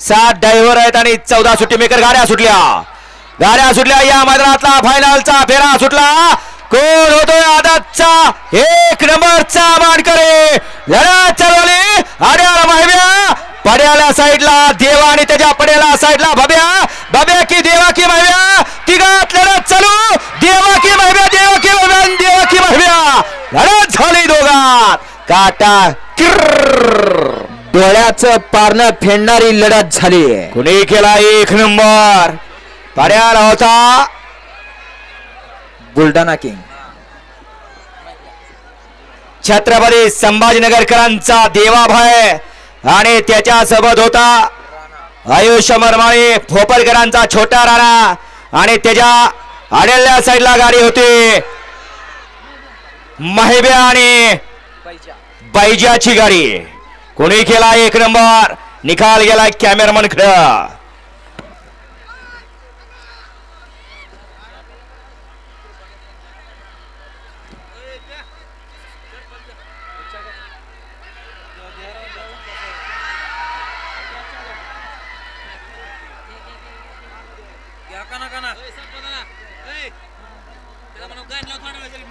सात डायव्हर आहेत आणि चौदा सुट्टी मेकर गाड्या सुटल्या. गाड्या सुटल्या या मैदानातला फायनलचा फेरा सुटला. कोण होतोय आदातचा? एक नंबरचा मानकरे. लढत चालवली अड्याला माहिव्या पड्याला साईडला देवा आणि त्याच्या पड्याला साईडला भव्या. भव्या की देवा की माहिव्या तिघात लढत चालू. देवा की माहिव्या देवा की माहिव्या देवा की माहिव्या लढत झाली दोघात. काटा किर्र. डोळ्याचं पारणं फेडणारी लढत झाली कुणी केला एक नंबर? पड्याला होता बुलढाणा किंग. छत्रपती संभाजीनगरकरांचा देवाभय आणि त्याच्या सोबत होता आयुष्य मरमाळे भोपरकरांचा छोटा राणा आणि त्याच्या आडेल्या साईडला गाडी होती. माहिब्या आणि बैजाची गाडी. कोणी केला एक नंबर? निकाल गेला कॅमेरामन खेळ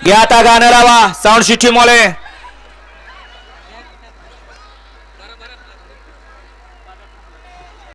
घ्या आता गाणं लावा साऊंड सिस्टीम वाले